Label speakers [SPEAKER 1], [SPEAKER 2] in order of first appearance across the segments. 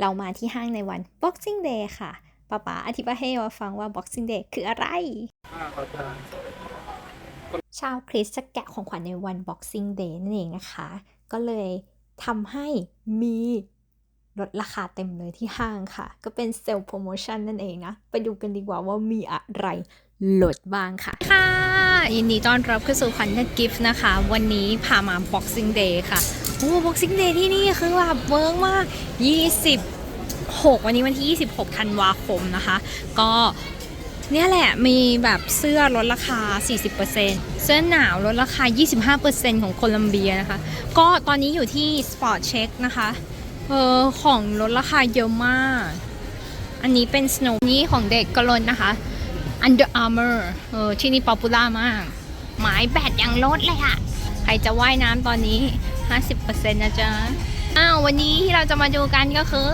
[SPEAKER 1] เรามาที่ห้างในวัน Boxing Day ค่ะป๊าป๊าอธิบายให้ว่าฟังว่า Boxing Day คืออะไร ชาวคริสต์จะแกะของขวัญในวัน Boxing Day นั่นเองนะคะ ก็เลยทำให้มีลดราคาเต็มเลยที่ห้างค่ะ ก็เป็นเซลล์โปรโมชั่นนั่นเองนะ ไปดูกันดีกว่าว่ามีอะไรลดบ้างค่ะ ค่ะยินดีต้อนรับเข้าสู่ขวัญกิฟต์นะคะ วันนี้พามา Boxing Day ค่ะ โอ้ Boxing Day ที่นี่คือแบบเวิร์กมาก 26 วันนี้วันที่ 26 ธันวาคมนะคะ ก็เนี่ยแหละมีแบบเสื้อลดราคา 40%เสื้อหนาวลดราคา 25%ของโคลัมเบียนะคะ ก็ตอนนี้อยู่ที่ Spot Check นะคะเออของลดราคาเยอะมาก อันนี้เป็น Snow นี่ของเด็กก็ลดนะคะ Under Armour เออที่นี่ป๊อปปูล่ามาก หมายแบตยังลดเลยอะใครจะว่ายน้ำตอนนี้ 50%นะจ๊ะ อ้าววันนี้ที่เราจะมาดูกันก็คือ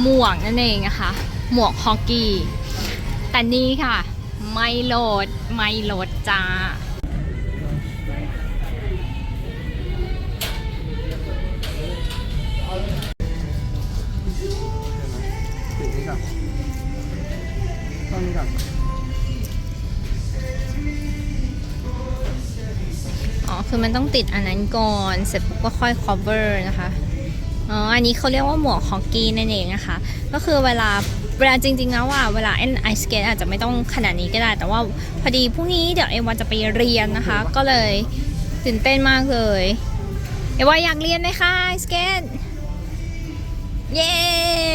[SPEAKER 1] หมวกนั่นเองนะคะ หมวกฮอกกี้ แต่นี่ค่ะ ไม่โหลด ไม่โหลดจ้า
[SPEAKER 2] ถือนี่ก่อนต้องนี้ก่อน
[SPEAKER 1] อ๋อ คือมันต้องติดอันนั้นก่อน เสร็จปุ๊บก็ค่อย cover นะคะ อ๋อ อันนี้เขาเรียกว่าหมวกฮอกกี้นั่นเองนะคะ ก็คือเวลาเวลาจริงๆแล้วว่าเวลาเล่นไอสเกตอาจจะไม่ต้องขนาดนี้ก็ได้ แต่ว่าพอดีพรุ่งนี้เดี๋ยวเอวาจะไปเรียนนะคะ ก็เลยตื่นเต้นมากเลย เอวาอยากเรียนไหมคะไอสเกตเย้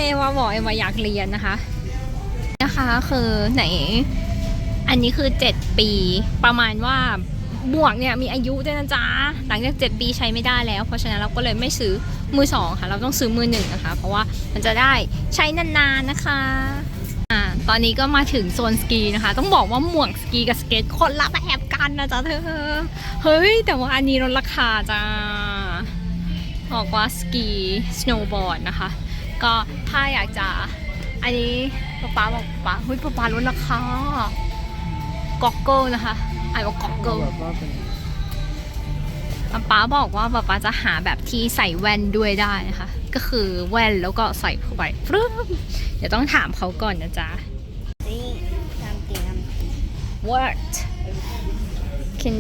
[SPEAKER 1] เอวาบอกเอวาอยากเรียนนะคะ นะคะคือไหน อันนี้คือ 7 ปีประมาณว่า บวกเนี่ยมีอายุด้วยนะจ๊ะหลังจาก 7 ปีใช้ไม่ได้แล้ว เพราะฉะนั้นเราก็เลยไม่ซื้อมือสองค่ะ เราต้องซื้อมือหนึ่งนะคะ เพราะว่ามันจะได้ใช้นานๆนะคะอ่าตอนนี้ก็มาถึงโซนสกีนะคะ ต้องบอกว่าหมวกสกีกับสเก็ตคนละแบบกันนะจ๊ะเธอเฮ้ย แต่ว่าอันนี้ลดราคาจ้าบอกว่าสกีสโนว์บอร์ดนะคะ ก็ถ้าอยากจะอันนี้ป๊าป๊าบอกป๊าเฮ้ยป๊าป๊าลดราคาก็อกเกิลนะคะ อ่านว่าก็อกเกิล
[SPEAKER 2] แบบว่าเป็น
[SPEAKER 1] ป๊าป๊าบอกว่าป๊าป๊าจะหาแบบที่ใส่แว่นด้วยได้นะคะ ก็คือแว่นแล้วก็ใส่เข้าไปฟรึ้มเดี๋ยวต้องถามเขาก่อนนะจ๊ะ What can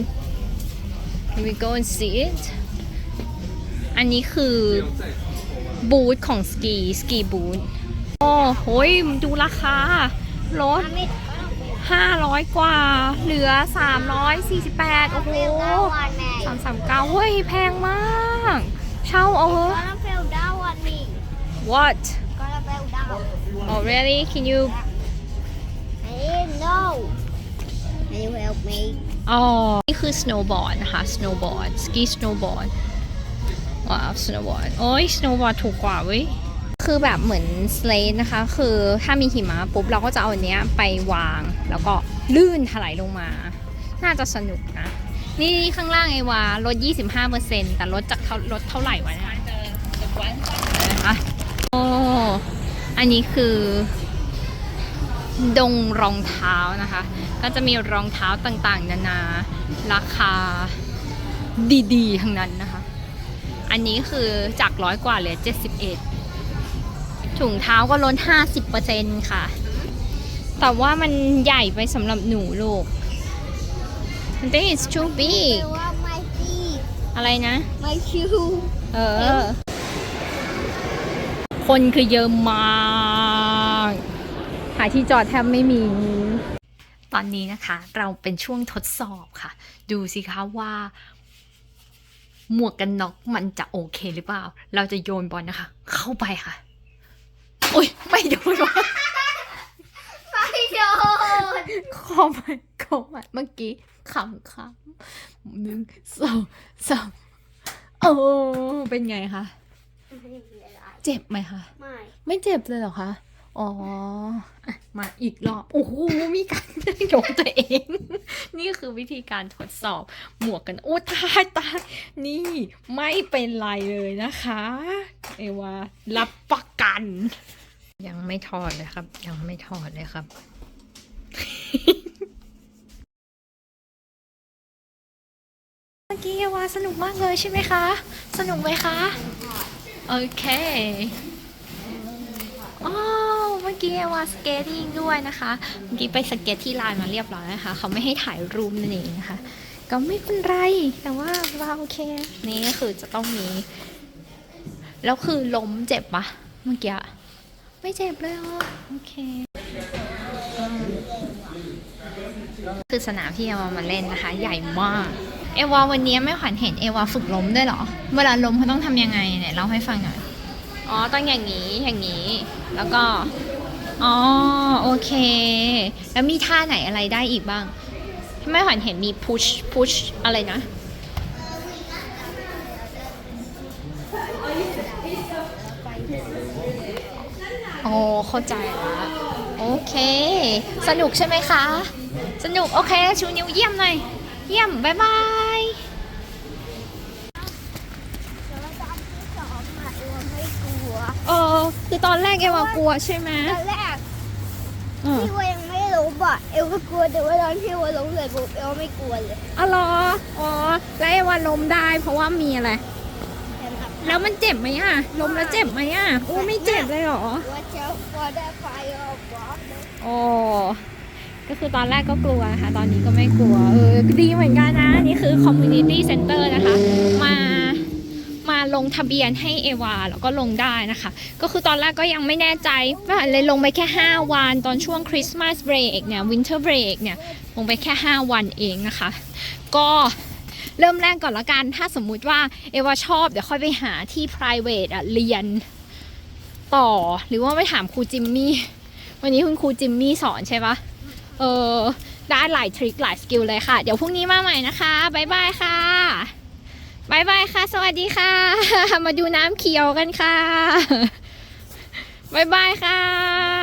[SPEAKER 1] can we go and see it อันนี้คือ บูธของสกี สกีบูธโอ้โหยดูราคาลด 500 กว่า เหลือ 348 โอ้โหสามสามเก้าเฮ้ย แพงมาก เช่าเอาเหอะ
[SPEAKER 3] Gonna fell down on me.
[SPEAKER 1] what
[SPEAKER 3] Gonna fell down.
[SPEAKER 1] oh really can you
[SPEAKER 3] Hey, no. Can you help me?
[SPEAKER 1] อ๋อ นี่คือ snowboard นะคะ snowboard ski snowboard ว้าว snowboard โอ้ย snowboard ถูกกว่าเว้ย คือแบบเหมือน slate นะคะ คือถ้ามีหิมะปุ๊บเราก็จะเอาอันเนี้ยไปวาง แล้วก็ลื่นถลายลงมา น่าจะสนุกนะ นี่ข้างล่างไอวาลด 25%แต่ลดจากเท่าลดเท่าไหร่วะเนี่ยนะคะโอ้อันนี้คือ ดงรองเท้านะคะ ก็จะมีรองเท้าต่างๆ นานา ราคาดีๆ ทั้งนั้นนะคะ อันนี้คือจากร้อยกว่าเหลือ 71 ถุงเท้าก็ลด 50%ค่ะ แต่ว่ามันใหญ่ไปสำหรับหนูลูกมัน it's too big
[SPEAKER 3] Fill up my feet.
[SPEAKER 1] อะไรนะ
[SPEAKER 3] My shoe.
[SPEAKER 1] เออ คนคือเยอะมากหาที่จอดแทบไม่มี ตอนนี้นะคะเราเป็นช่วงทดสอบค่ะ ดูสิคะว่า หมวกกันน็อกมันจะโอเคหรือเปล่า เราจะโยนบอลนะคะ เข้าไปค่ะโอ้ยไม่โดนวะ
[SPEAKER 3] I don't.
[SPEAKER 1] ขอไปขอไปเมื่อกี้ขำขำหนึ่งสองสามโอ้เป็นไงคะเจ็บไหมคะ
[SPEAKER 3] My.
[SPEAKER 1] ไม่เจ็บเลยเหรอคะอ๋ออะมาอีกรอบ โอ้โห มีการยกตัวเอง นี่คือวิธีการทดสอบหมวกกัน โอ้ตายตาย นี่ไม่เป็นไรเลยนะคะ เอวารับประกัน ยังไม่ถอดเลยครับ ยังไม่ถอดเลยครับเมื่อกี้เอวาสนุกมากเลยใช่ไหมคะ สนุกไหมคะ โอเคอกี้เอวาสเกตติ้งด้วยนะคะ เมื่อกี้ไปสเก็ตที่ลานมาเรียบร้อยนะคะ เขาไม่ให้ถ่ายรูปนั่นเองนะคะ ก็ไม่เป็นไร แต่ว่าว่าโอเค นี่ก็คือจะต้องมี แล้วคือล้มเจ็บปะเมื่อกี้ ไม่เจ็บเลยอะโอเคอืมคือสนามที่เอวามาเล่นนะคะ ใหญ่มาก เอวาวันนี้ไม่ขวัญเห็นเอวาฝึกล้มด้วยเหรอ เวลาล้มเขาต้องทำยังไงไหนเล่าให้ฟังหน่อย อ๋อต้องอย่างนี้อย่างนี้ แล้วก็ อ๋อโอเค แล้วมีท่าไหนอะไรได้อีกบ้าง ไม่ขวัญเห็นมี push push อะไรนะ อ้เข้าใจละโอเค สนุกใช่ไหมคะ สนุก โอเค ชูนิ้วเยี่ยมหน่อย เยี่ยมบ๊ายบาย
[SPEAKER 3] แล้วตอนที่สองอะเอวาไม่กลัว
[SPEAKER 1] เออคือตอนแรกเอวากลัวใช่ไหม
[SPEAKER 3] ตอนแรก
[SPEAKER 1] อืม
[SPEAKER 3] ที่ว่ายังไม่ล้มอะเอวก็กลัวแต่ว่าตอนที่ว่าล้มเลยปุ๊บเอวไม่กลัวเลย
[SPEAKER 1] อ๋อเหรออ๋อแล้วเอวาล้มได้เพราะว่ามีอะไร แล้วมันเจ็บไหมอะล้มแล้วเจ็บไหมอะโอ้ไม่เจ็บเลยเหรอ
[SPEAKER 3] ว่าเจ้าว่าได้ไฟออกวะ
[SPEAKER 1] โอ้ก็คือตอนแรกก็กลัวนะคะตอนนี้ก็ไม่กลัว เออ ดีเหมือนกันนะ นี่คือ community center นะคะ มา มาลงทะเบียนให้เอวา แล้วก็ลงได้นะคะ ก็คือตอนแรกก็ยังไม่แน่ใจว่าเลยลงไปแค่ 5 วัน ตอนช่วงคริสต์มาสเบรกเนี่ย วินเทอร์เบรกเนี่ย ลงไปแค่ 5 วันเองนะคะ ก็ เริ่มแรกก่อนละกัน ถ้าสมมุติว่าเอวาชอบเดี๋ยวค่อยไปหาที่ private อะเรียนต่อ หรือว่าไปถามครูจิมมี่ วันนี้คุณครูจิมมี่สอนใช่ปะเออ ได้หลายทริคหลายสกิลเลยค่ะ เดี๋ยวพรุ่งนี้มาใหม่นะคะบ๊ายบายค่ะบ๊ายบายค่ะ สวัสดีค่ะ มาดูน้ำเขียวกันค่ะบ๊ายบายค่ะ